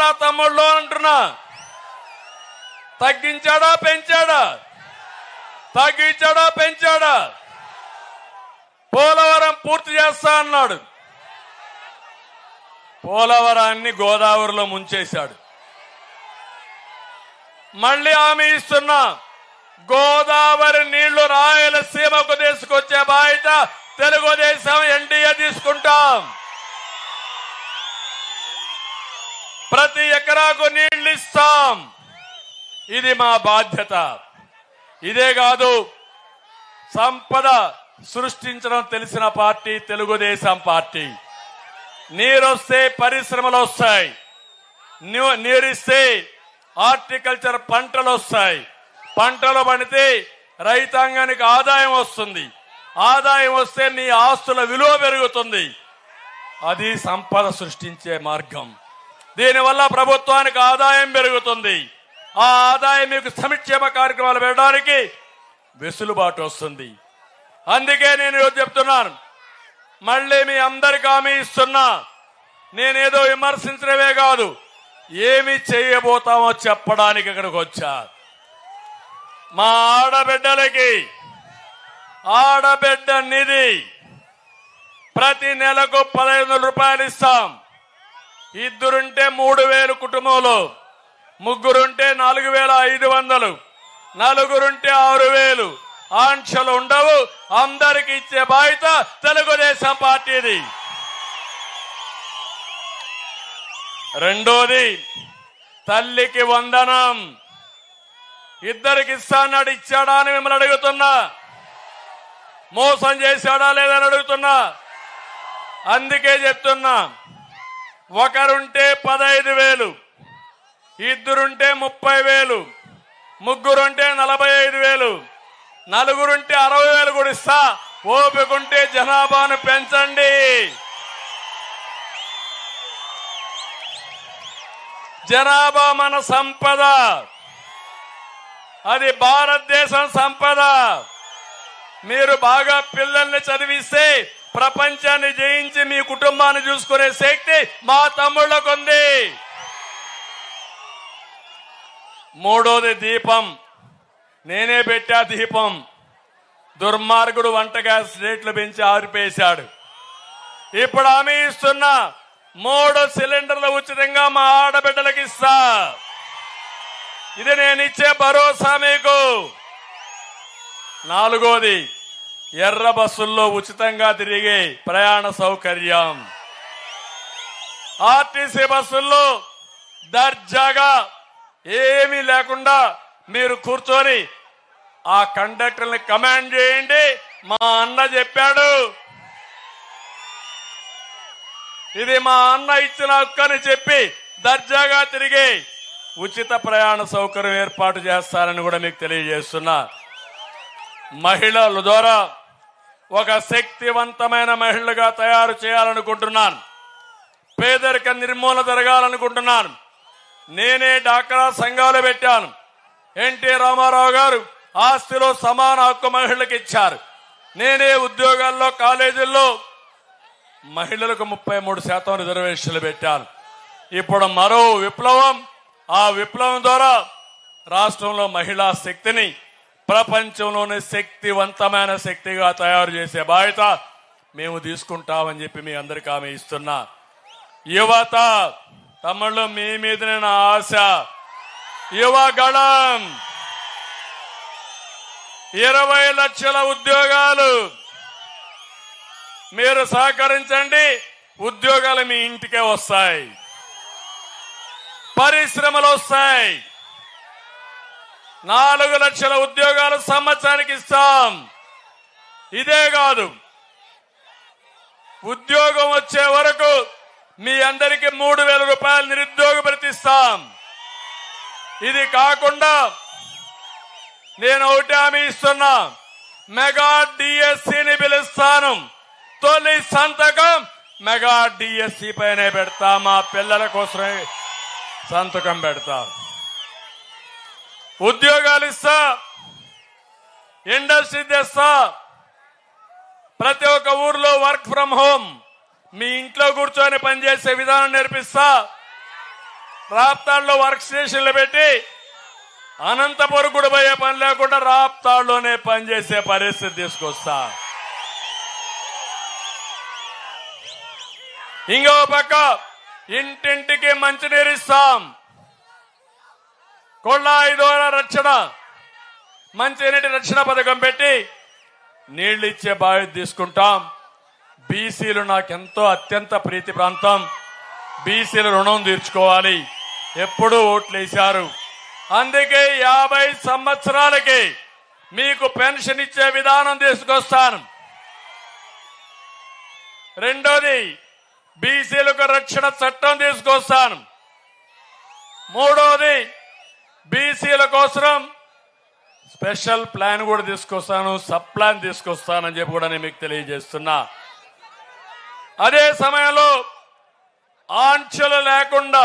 ఎక్కడా తమ్ముళ్ళు అంటున్నా. తగ్గించాడా పెంచాడా? తగ్గించాడా పెంచాడా? పోలవరం పూర్తి చేస్తా అన్నాడు. పోలవరాన్ని గోదావరిలో ముంచేశాడు. మళ్ళీ హామీ ఇస్తున్నా. గోదావరి నీళ్ళు రాయలసీమకు తీసుకొచ్చే బాయట తెలుగుదేశం ఎన్డీఏ తీసుకుంటాం. ప్రతి ఎకరాకు నీళ్ళు ఇస్తాం ఇది మా బాధ్యత. ఇదే కాదు సంపద సృష్టించడం తెలిసిన పార్టీ తెలుగుదేశం పార్టీ. నీరొస్తే పరిశ్రమలు వస్తాయి నీరిస్తే హార్టికల్చర్ పంటలు వస్తాయి పంటలు పండితే రైతాంగానికి ఆదాయం వస్తుంది. ఆదాయం వస్తే నీ ఆస్తుల విలువ పెరుగుతుంది. అది సంపద సృష్టించే మార్గం. దీనివల్ల ప్రభుత్వానికి ఆదాయం పెరుగుతుంది. ఆ ఆదాయం మీకు సంక్షేమ కార్యక్రమాలు పెట్టడానికి వెసులుబాటు వస్తుంది. అందుకే నేను ఈరోజు చెప్తున్నాను. మళ్ళీ మీ అందరికి హామీ ఇస్తున్నా. నేనేదో విమర్శించడమే కాదు. ఏమి చేయబోతామో చెప్పడానికి ఇక్కడికి వచ్చా. మా ఆడబిడ్డలకి ఆడబిడ్డ నిధి ప్రతి నెలకు పదహైదు వందల రూపాయలు ఇస్తాం. ఇద్దరుంటే మూడు వేలు కుటుంబంలో ముగ్గురుంటే నాలుగు వేల ఐదు వందలు నలుగురుంటే ఆరు వేలు. ఆంక్షలు ఉండవు అందరికి ఇచ్చే బాధ్యత తెలుగుదేశం పార్టీది. రెండోది తల్లికి వందనం. ఇద్దరికి ఇస్తాన్నాడు ఇచ్చాడా అని మిమ్మల్ని అడుగుతున్నా. మోసం చేశాడా లేదని అడుగుతున్నా. అందుకే చెప్తున్నా. ఒకరుంటే పదహైదు వేలు ఇద్దరుంటే ముప్పై వేలు ముగ్గురుంటే నలభై ఐదు వేలు నలుగురుంటే అరవై వేలు కూడా ఇస్తా. ఓపికంటే జనాభాను పెంచండి. జనాభా మన సంపద. అది భారతదేశం సంపద. మీరు బాగా పిల్లల్ని చదివిస్తే ప్రపంచాన్ని జయించి మీ కుటుంబాన్ని చూసుకునే శక్తి మా తమ్ముళ్ళకు ఉంది మూడోది దీపం. నేనే పెట్టా దీపం. దుర్మార్గుడు వంట గ్యాస్ రేట్లు పెంచి ఆరిపేశాడు. ఇప్పుడు హామీ ఇస్తున్నా మూడు సిలిండర్లు ఉచితంగా మా ఆడబిడ్డలకు ఇస్తా. ఇది నేను ఇచ్చే భరోసా మీకు. నాలుగోది ఎర్ర బస్సుల్లో ఉచితంగా తిరిగే ప్రయాణ సౌకర్యం. ఆర్టీసీ బస్సుల్లో దర్జాగా ఏమీ లేకుండా మీరు కూర్చొని ఆ కండక్టర్ని కమాండ్ చేయండి మా అన్న చెప్పాడు. ఇది మా అన్న ఇచ్చిన హక్కని చెప్పి దర్జాగా తిరిగి ఉచిత ప్రయాణ సౌకర్యం ఏర్పాటు చేస్తారని కూడా మీకు తెలియజేస్తున్నా. మహిళల ద్వారా ఒక శక్తివంతమైన మహిళగా తయారు చేయాలనుకుంటున్నాను. పేదరిక నిర్మూలన జరగాలనుకుంటున్నాను. నేనే డాక్రా సంఘాలు పెట్టాను. ఎన్టీ రామారావు గారు ఆస్తిలో సమాన హక్కు మహిళలకు ఇచ్చారు. నేనే ఉద్యోగాల్లో కాలేజీల్లో మహిళలకు ముప్పై మూడు శాతం రిజర్వేషన్లు పెట్టాను. ఇప్పుడు మరో విప్లవం ఆ విప్లవం ద్వారా రాష్ట్రంలో మహిళా శక్తిని ప్రపంచంలోనే శక్తివంతమైన శక్తిగా తయారు చేసే బాధ్యత మేము తీసుకుంటామని చెప్పి మీ అందరికీ ఆమె ఇస్తున్నా. యువత తమ్ముళ్ళు మీ మీదనే నా ఆశ. యువగళం ఇరవై లక్షల ఉద్యోగాలు మీరు సహకరించండి ఉద్యోగాలు మీ ఇంటికే వస్తాయి. పరిశ్రమలు వస్తాయి. నాలుగు లక్షల ఉద్యోగాలు సంవత్సరానికి ఇస్తాం. ఇదే కాదు. ఉద్యోగం వచ్చే వరకు మీ అందరికీ మూడు వేల రూపాయలు నిరుద్యోగ ప్రతిస్తాం ఇది కాకుండా నేను ఒకటి హామీ ఇస్తున్నా. మెగా డిఎస్సిని పిలుస్తాను. తొలి సంతకం మెగా డిఎస్సి పైనే పెడతా. మా పిల్లల కోసమే సంతకం పెడతా ఉద్యోగాలు ఇస్తా ఇండస్ట్రీ తెస్తా. ప్రతి ఒక్క ఊర్లో వర్క్ ఫ్రం హోమ్ మీ ఇంట్లో కూర్చొని పనిచేసే విధానం నేర్పిస్తా. రాప్తాడులో వర్క్ స్టేషన్లు పెట్టి అనంతపురం కూడా పోయే పని లేకుండా రాప్తాడులోనే పనిచేసే పరిస్థితి తీసుకొస్తా. ఇంకో పక్క ఇంటింటికి మంచినీరు ఇస్తాం. కొళ్ళాయి ద్వారా రక్షణ. మంచినీటి రక్షణ పథకం పెట్టి నీళ్ళు ఇచ్చే బాధ్యత తీసుకుంటాం. బీసీలు నాకెంతో అత్యంత ప్రీతి ప్రాంతం. బీసీల రుణం తీర్చుకోవాలి. ఎప్పుడూ ఓట్లేశారు. అందుకే యాభై సంవత్సరాలకి మీకు పెన్షన్ ఇచ్చే విధానం తీసుకొస్తాను. రెండోది బీసీలకు రక్షణ చట్టం తీసుకొస్తాను. మూడోది బీసీల కోసం స్పెషల్ ప్లాన్ కూడా తీసుకొస్తాను సబ్ ప్లాన్ తీసుకొస్తానని చెప్పి కూడా నేను మీకు తెలియజేస్తున్నా. అదే సమయంలో ఆంక్షలు లేకుండా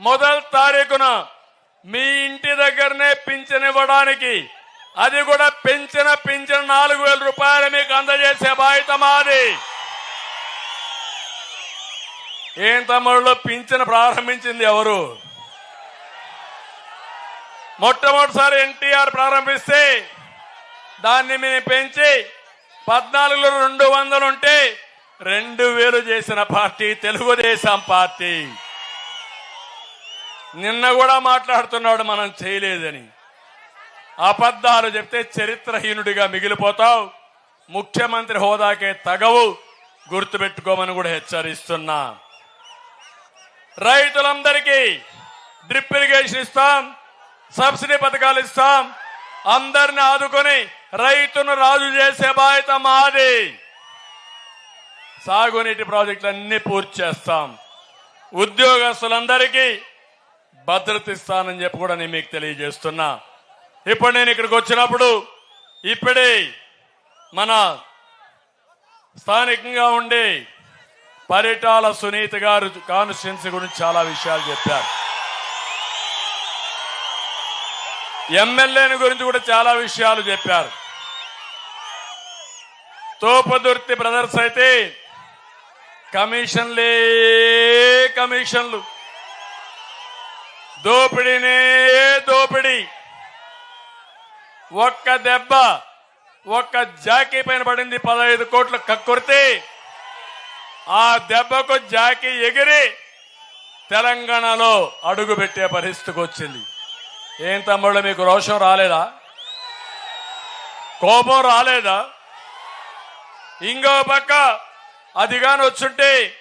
మొదటి తారీఖున మీ ఇంటి దగ్గరనే పింఛన్ ఇవ్వడానికి అది కూడా పెంచిన పింఛన్ నాలుగు వేల రూపాయలు మీకు అందజేసే బాధ్యత మాది. ఏం తమ్ముళ్ళు పింఛన్ ప్రారంభించింది ఎవరు? మొట్టమొదటిసారి ఎన్టీఆర్ ప్రారంభిస్తే దాన్ని మేము పెంచి పద్నాలుగులో రెండు వందలు ఉంటే రెండు వేలు చేసిన పార్టీ తెలుగుదేశం పార్టీ. నిన్న కూడా మాట్లాడుతున్నాడు మనం చేయలేదని. అబద్ధాలు చెప్తే చరిత్రహీనుడిగా మిగిలిపోతావు ముఖ్యమంత్రి హోదాకే తగవు గుర్తుపెట్టుకోమని కూడా హెచ్చరిస్తున్నా. రైతులందరికీ డ్రిప్ ఇరిగేషన్ ఇస్తాం సబ్సిడీ పథకాలు ఇస్తాం. అందరిని ఆదుకొని రైతును రాజు చేసే బాధ్యత మాది. సాగునీటి ప్రాజెక్టులన్నీ పూర్తి చేస్తాం. ఉద్యోగస్తులందరికీ భద్రత ఇస్తానని చెప్పి కూడా నేను మీకు తెలియజేస్తున్నా. ఇప్పుడు నేను ఇక్కడికి వచ్చినప్పుడు ఇప్పుడే మన స్థానికంగా ఉండే పరిటాల సునీత గారు కాన్స్టిట్యున్సీ గురించి చాలా విషయాలు చెప్పారు. ఎమ్మెల్యేని గురించి కూడా చాలా విషయాలు చెప్పారు. తోపదుర్తి బ్రదర్స్ అయితే కమిషన్లే కమిషన్లు. దోపిడీనే దోపిడీ. ఒక్క దెబ్బ ఒక్క జాకీ పైన పడింది పదహైదు కోట్లు కక్కుర్తి. ఆ దెబ్బకు జాకీ ఎగిరి తెలంగాణలో అడుగు పెట్టే పరిస్థితికి వచ్చింది. ఏం తమ్ముళ్ళు మీకు రోషం రాలేదా? కోపం రాలేదా? ఇంకో పక్క అదిగాని వచ్చుంటే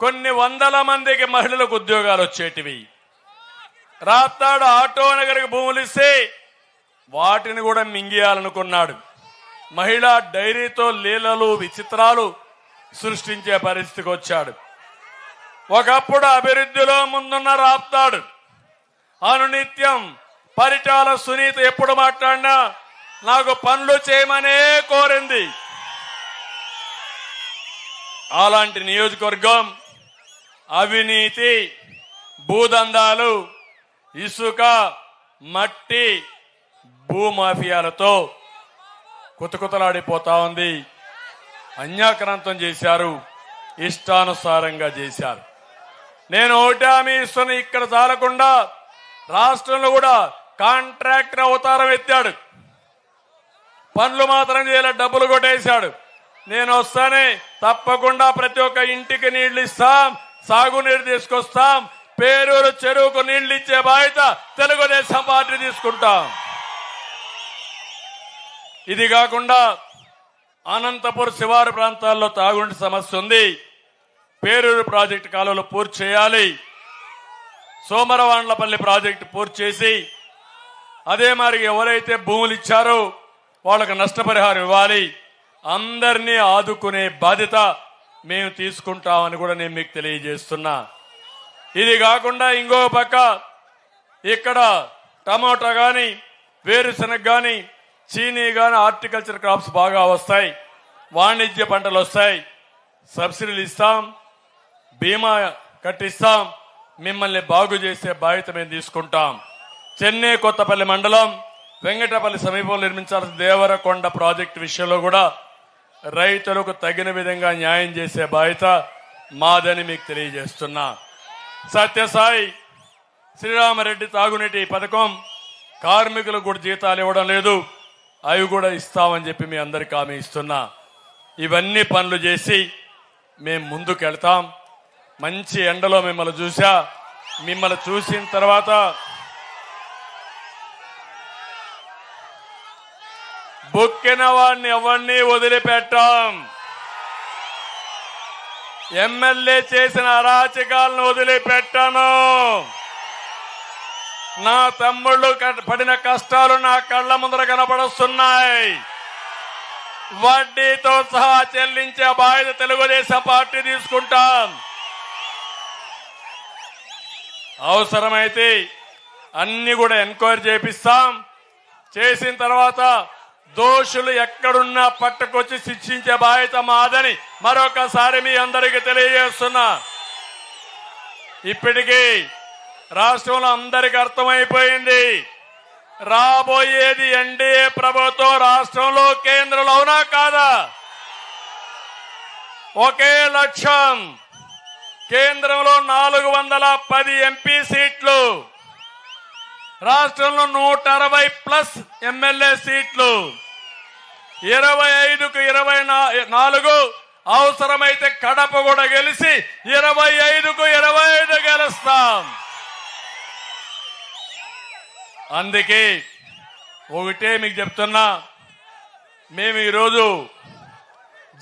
కొన్ని వందల మందికి మహిళలకు ఉద్యోగాలు వచ్చేటివి. రాత్తాడు ఆటో నగరికి భూములు ఇస్తే వాటిని కూడా మింగియాలనుకున్నాడు. మహిళా డైరీతో లీలలు విచిత్రాలు సృష్టించే పరిస్థితికి వచ్చాడు. ఒకప్పుడు అభివృద్ధిలో ముందున్న రాప్తాడు. అనునిత్యం పరిటాల సునీత ఎప్పుడు మాట్లాడినా నాకు పనులు చేయమనే కోరింది. అలాంటి నియోజకవర్గం అవినీతి భూదందాలు ఇసుక మట్టి భూమాఫియాలతో కుతకుతలాడిపోతా ఉంది. అన్యాక్రాంతం చేశారు. ఇష్టానుసారంగా చేశారు. నేను ఒకటి హామీ ఇస్తున్న ఇక్కడ చాలకుండా రాష్ట్రంలో కూడా కాంట్రాక్టర్ అవతారం ఎత్తాడు. పనులు మాత్రం చేయాలి డబ్బులు కొట్టేశాడు. నేను వస్తానే తప్పకుండా ప్రతి ఒక్క ఇంటికి నీళ్ళు ఇస్తాం సాగునీరు తీసుకొస్తాం పేరూరు చెరువుకు నీళ్ళు ఇచ్చే బాధ్యత తెలుగుదేశం పార్టీ తీసుకుంటాం. ఇది కాకుండా అనంతపురం శివారు ప్రాంతాల్లో తాగుండి సమస్య ఉంది. పేరూరు ప్రాజెక్టు కాలువలు పూర్తి చేయాలి. సోమరవాండ్లపల్లి ప్రాజెక్టు పూర్తి చేసి అదే మరి ఎవరైతే భూములు ఇచ్చారో వాళ్ళకు నష్టపరిహారం ఇవ్వాలి. అందరినీ ఆదుకునే బాధ్యత మేము తీసుకుంటామని కూడా నేను మీకు తెలియజేస్తున్నా. ఇది కాకుండా ఇంకో పక్క ఇక్కడ టమాటా కానీ వేరుశనగ కానీ చీనీ కానీ హార్టికల్చర్ క్రాప్స్ బాగా వస్తాయి. వాణిజ్య పంటలు వస్తాయి. సబ్సిడీలు ఇస్తాం. బీమా కట్టిస్తాం. మిమ్మల్ని బాగు చేసే బాధ్యత మేము తీసుకుంటాం. చెన్నై కొత్తపల్లి మండలం వెంకటపల్లి సమీపంలో నిర్మించాల్సిన దేవరకొండ ప్రాజెక్టు విషయంలో కూడా రైతులకు తగిన విధంగా న్యాయం చేసే బాధ్యత మాదని మీకు తెలియజేస్తున్నా. సత్యసాయి శ్రీరామరెడ్డి తాగునీటి పథకం కార్మికులకు కూడా జీతాలు ఇవ్వడం లేదు అవి కూడా ఇస్తామని చెప్పి మీ అందరికి హామీ ఇస్తున్నా. ఇవన్నీ పనులు చేసి మేము ముందుకు వెళ్తాం మంచి ఎండలో మిమ్మల్ని చూసా. మిమ్మల్ని చూసిన తర్వాత బొక్కిన వాడిని ఎవరిని వదిలిపెట్టాం. ఎమ్మెల్యే చేసిన అరాచకాలను వదిలిపెట్టాను. నా తమ్ముళ్ళు పడిన కష్టాలు నా కళ్ళ ముందర కనపడుస్తున్నాయి. వడ్డీతో సహా చెల్లించే బాధ్యత తెలుగుదేశం పార్టీ తీసుకుంటాం. అవసరమైతే అన్ని కూడా ఎంక్వైరీ చేపిస్తాం. చేసిన తర్వాత దోషులు ఎక్కడున్నా పట్టుకొచ్చి శిక్షించే బాధ్యత మాదని మరొకసారి మీ అందరికీ తెలియజేస్తున్నా. ఇప్పటికీ రాష్ట్రంలో అందరికి అర్థమైపోయింది. రాబోయేది ఎన్డీఏ ప్రభుత్వం రాష్ట్రంలో కేంద్రంలో అవునా కాదా? ఒకే లక్ష్యం కేంద్రంలో నాలుగు వందల పది ఎంపీ సీట్లు. రాష్ట్రంలో నూట అరవై ప్లస్ ఎమ్మెల్యే సీట్లు. ఇరవై ఐదుకు ఇరవై నాలుగు. అవసరమైతే కడప కూడా గెలిచి ఇరవై ఐదుకు ఇరవై ఐదు గెలుస్తాం. అందుకే ఒకటే మీకు చెప్తున్నా. మేము ఈరోజు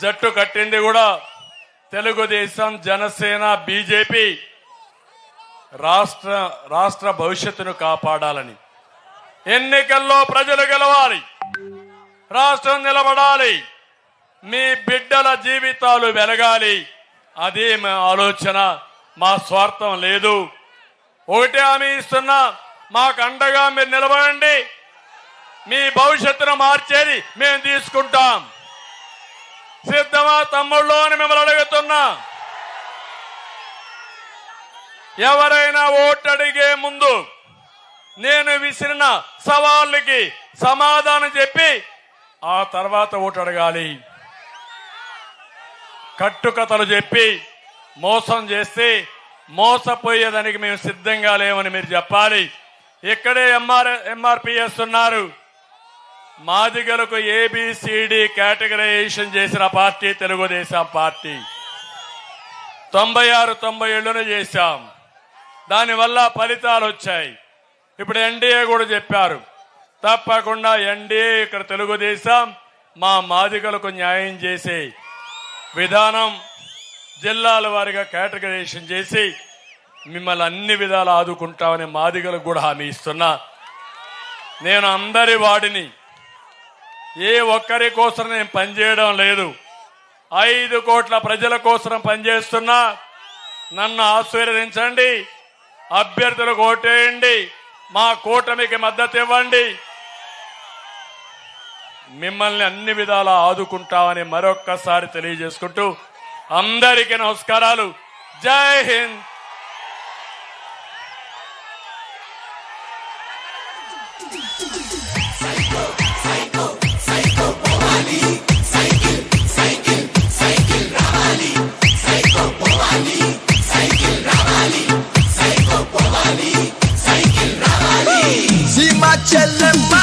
జట్టు కట్టింది కూడా తెలుగుదేశం జనసేన బీజేపీ రాష్ట్ర రాష్ట్ర భవిష్యత్తును కాపాడాలని. ఎన్నికల్లో ప్రజలు గెలవాలి. రాష్ట్రం నిలబడాలి. మీ బిడ్డల జీవితాలు వెలగాలి. అదే మా ఆలోచన. మా స్వార్థం లేదు. ఒకటే హామీ ఇస్తున్నా. మాకు అండగా మీరు నిలబడండి. మీ భవిష్యత్తును మార్చేది మేము తీసుకుంటాం. సిద్ధమా తమ్ముళ్ళు అని మిమ్మల్ని అడుగుతున్నా. ఎవరైనా ఓటడిగే ముందు నేను విసిరిన సవాళ్ళకి సమాధానం చెప్పి ఆ తర్వాత ఓటు అడగాలి కట్టుకథలు చెప్పి మోసం చేస్తే మోసపోయేదానికి మేము సిద్ధంగా లేమని మీరు చెప్పాలి. ఇక్కడే ఎంఆర్ ఎంఆర్పిఎస్ ఉన్నారు. మాదిగలకు ఏబిసిడి కేటగరైజేషన్ చేసిన పార్టీ తెలుగుదేశం పార్టీ. తొంభై ఆరు తొంభై ఏళ్ళున చేశాం. దానివల్ల ఫలితాలు వచ్చాయి. ఇప్పుడు ఎన్డీఏ కూడా చెప్పారు తప్పకుండా ఎన్డీఏ ఇక్కడ తెలుగుదేశం మా మాదిగలకు న్యాయం చేసే విధానం జిల్లాల వారిగా కేటగరైజేషన్ చేసి మిమ్మల్ని అన్ని విధాలు ఆదుకుంటామని మాదిగలకు కూడా హామీ ఇస్తున్నా. నేను అందరి వాడిని ఏ ఒక్కరి కోసం నేను పనిచేయడం లేదు. ఐదు కోట్ల ప్రజల కోసం పనిచేస్తున్నా. నన్ను ఆశీర్వదించండి. అభ్యర్థులకు ఓటేయండి మా కూటమికి మద్దతు ఇవ్వండి. మిమ్మల్ని అన్ని విధాలా ఆదుకుంటామని మరొక్కసారి తెలియజేసుకుంటూ అందరికీ నమస్కారాలు. జై హింద్. चलम्बा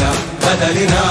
రా, కదలిరా